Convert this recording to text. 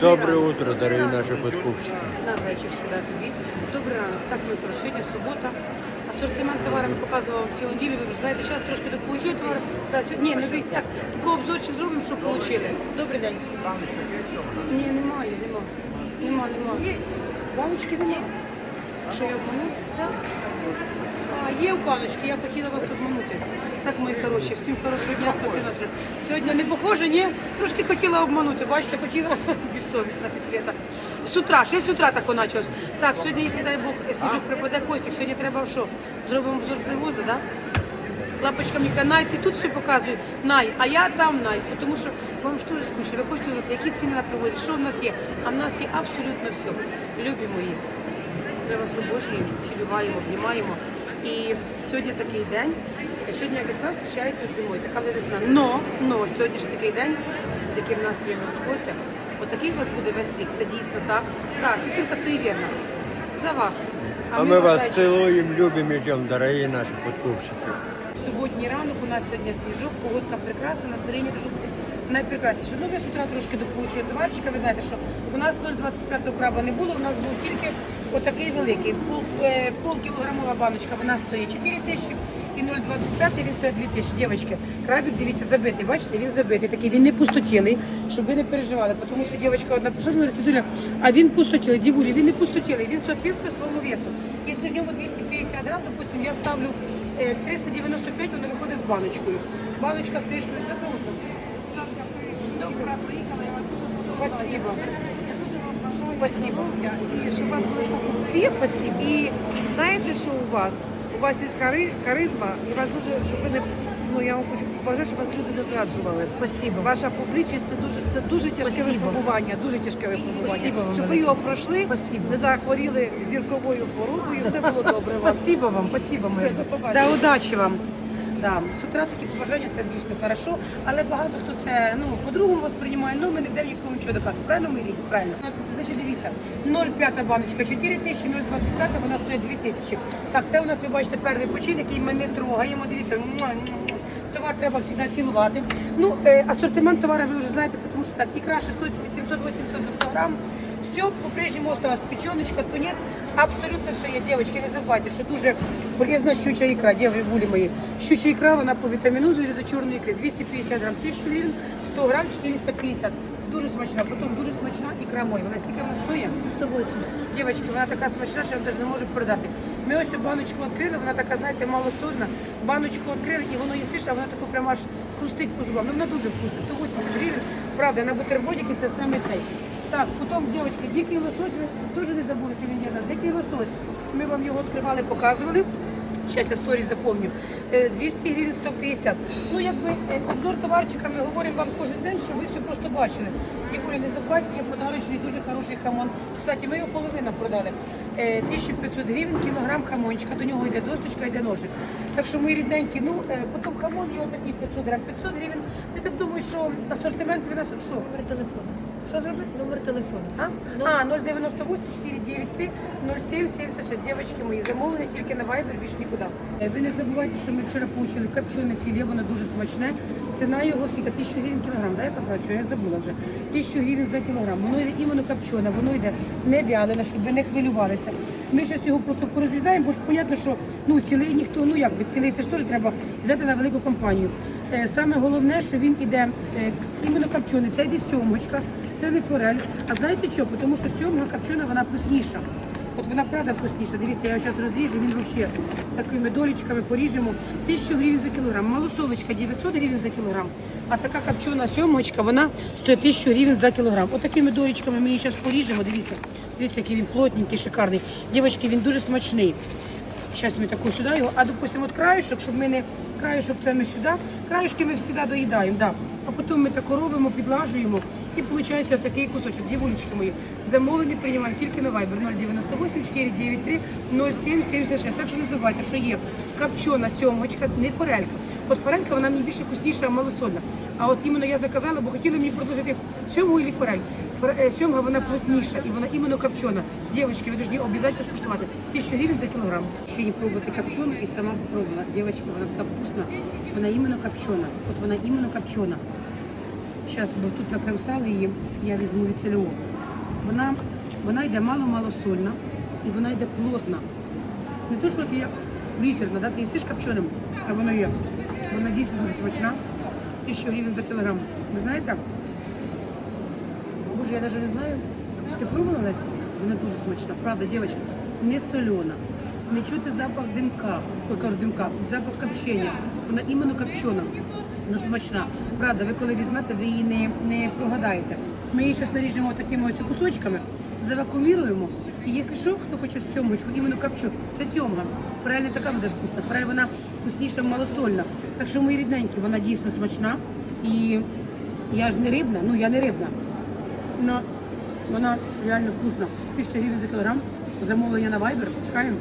Доброе ранок. утро, дорогие На, наши подкупщики. На зайчик сюди тобі. Добрий ранок. Так, ми про сьогодні субота. Асортимент товарів ми показував цілу неділю. Ви вже знаєте, зараз трошки дополучили товар. Да, сьогодні, ні, не ви так. Такий обзорчик зробимо, що отримали. Добрий день. Ні, немає, нема. Нема, нема. Баночки нема. Що я обману? Так. А, є у баночки, я хотіла вас обманути. Так, мої хороші, всім хорошого дня, хотіла. тр- Сьогодні не похоже, ні? Трошки хотіла обманути, бачите, хотіла безсовісна свята. З утра, ще з утра так почалось. Так, сьогодні, якщо дай Бог, сніжок припаде Костік, сьогодні треба що? Зробимо обзор привозу, так? Да? Лапочка мені каже, Най, ти тут все показую, Най, а я там Най, тому що вам ж теж скучно, ви хочете знати, які ціни на привозі, що в нас є, а в нас є абсолютно все. Любі мої, ми вас обожнюємо, цілюваємо, обнімаємо. І сьогодні такий день, сьогодні весна зустрічається з зимою, така вже весна. Но, но, сьогодні ж такий день, з яким настроєм ви відходите, отакий у вас буде весь рік, це дійсно так. Так, світинка суєвірна, за вас. А мы вас зайчики. целуем, любим и ждем, дорогие наши подкупщики. Суботній ранок у нас сьогодні сніжок, погодка прекрасна, настроєння дуже буде найпрекрасніше. Ну, ми з утра трошки дополучили товарчика. Ви знаєте, що у нас 0,25 краба не було, у нас був тільки отакий великий. Пол, е, полкілограмова баночка, вона стоїть 4 тисячі. І 0,25 він стоїть 2 тисячі. Дівчатки, крабик, дивіться, забитий. Бачите, він забитий. Такий він не пустотілий, щоб ви не переживали. Тому що дівчинка одна пішла, говорить, а він пустотілий, дівулі, він не пустотілий, він соответствує своєму весу. Якщо в ньому 250 грам, допустим, я ставлю е, 395, воно виходить з баночкою. Баночка з кришкою. Добре утро. Добре. Спасибо. Спасибо. І щоб у вас були покупці. Спасибо. І знаєте, що у вас? У вас є хари- харизма, і вас дуже, щоб ви не ну я вам хочу побажати, щоб вас люди не зраджували. Спасибо. Ваша публічність це дуже це дуже тяжке Спасибо. випробування, дуже тяжке випробування. Спасибо вам Щоб ви його пройшли, Спасибо. не захворіли зірковою хворобою, все було добре. у вас. Спасибо вам, спасибо Все, до побачення. Да, удачі вам. Да. З утра такі побажання це дійсно хорошо, але багато хто це ну по-другому восприймає. Ну ми не йдемо нікому нічого доказати. Правильно ми рік? Правильно. Значить, дивіться, 0,5 баночка 4 тисячі, 0,25 вона стоїть 2 тисячі. Так, це у нас ви бачите перший почин, який ми не трогаємо. Дивіться, товар треба завжди цілувати. Ну, е, асортимент товару ви вже знаєте, тому що так, ікра 600, 800, 800 за 100 грам. Все по-прежнему осталось. Печеночка, тунец, абсолютно все є. Девочки, не забувайте, що дуже полезна щуча ікра, дівчатки мої. Щуча ікра, вона по вітамінузу йде до чорної ікри. 250 грам, 1000 гривень, 100 грам, 450. Дуже смачна. Потім дуже смачна ікра моя. Вона стільки вона стоїть? 180. Дівчатки, вона така смачна, що я вам навіть не можу продати. Ми ось цю баночку відкрили, вона така, знаєте, малосольна. Баночку відкрили і воно їсиш, а вона таку прямо аж хрустить по зубам. Ну вона дуже вкусна. 180 гривень. Правда, на бутербродики це саме цей. Так, потім, дівчатки, дикий лосось, ви теж не забули, що він є у нас. Дикий лосось. Ми вам його відкривали, показували. Зараз я сторіс запомню. Е, 200 гривень 150. Ну, якби е, обзор товарчика ми говоримо вам кожен день, щоб ви все просто бачили. Ігорі, не забувайте, є подарочний дуже хороший хамон. Кстати, ми його половину продали. Е, 1500 гривень кілограм хамончика. До нього йде досточка, йде ножик. Так що мої рідненькі, ну, е, потім хамон є отакий 500 грам. 500 гривень. Я так думаю, що асортимент ви нас... Що? Телефону. Що зробити? Номер телефону. А? А, 098 493 0776. Дівчатки мої замовлення тільки на Viber, більше нікуди. Е, Ви не забувайте, що ми вчора получили копчене філе, воно дуже смачне. Ціна його скільки? 1000 гривень кілограм. Да, я казала, що я забула вже. 1000 гривень за кілограм. Воно йде іменно копчене, воно йде не вялене, щоб ви не хвилювалися. Ми зараз його просто порозрізаємо, бо ж понятно, що ну, цілий ніхто, ну як би цілий, це ж теж треба взяти на велику компанію. Е, Саме головне, що він іде е, іменно копчений. Це йде сьомочка, це не форель. А знаєте що? Тому що сьомга копчена, вона вкусніша. От вона правда вкусніша. Дивіться, я його зараз розріжу, він взагалі такими долічками поріжемо. 1000 гривень за кілограм. Малосолочка 900 гривень за кілограм. А така копчена сьомочка, вона стоїть 1000 гривень за кілограм. От такими долічками ми її зараз поріжемо. Дивіться, дивіться, який він плотненький, шикарний. Дівчатки, він дуже смачний. Зараз ми таку сюди його, а допустимо, от краюшок, щоб ми не краюшок це ми сюди, краюшки ми завжди доїдаємо, да. а потім ми тако робимо, підлажуємо і виходить такий кусочок. Дівулечки мої, замовлення приймаємо тільки на Viber 098 493 0776. Так що не забувайте, що є копчена сьомочка, не форелька. От форелька вона мені більше вкусніша, малосольна. А от іменно я заказала, бо хотіли мені продовжити сьому і форель. Фор- е, Сьомга вона плотніша і вона іменно копчена. Дівчатки, ви повинні обов'язково скуштувати. Тисячу гривень за кілограм. Ще не пробувати копчену і сама попробувала. Дівчатки, вона така вкусна. Вона іменно копчена. От вона іменно копчена. Зараз, бо тут накремсали її, я візьму від. Вона, вона йде мало-мало сольна і вона йде плотна. Не то, що ти як літерна, да? ти їсиш копченим, а воно є. Вона дійсно дуже смачна. Тисячу гривень за кілограм. Ви знаєте? Боже, я навіть не знаю. Ти пробувала Вона дуже смачна. Правда, дівчатка, не солена. Не чути запах димка, кажу димка, запах копчення. Вона іменно копчена, смачна. Правда, ви коли візьмете, ви її не, не прогадаєте. Ми її зараз наріжемо такими ось кусочками, завакууміруємо. І якщо що, хто хоче сьомочку, іменно копчу, це сьомга. Форель не така буде вкусна. Форель вона вкусніша, малосольна. Так що, мої рідненькі, вона дійсно смачна. І я ж не рибна, ну я не рибна. Но вона реально вкусна. Тисяча гривень за кілограм. Замовлення на Viber. Чекаємо.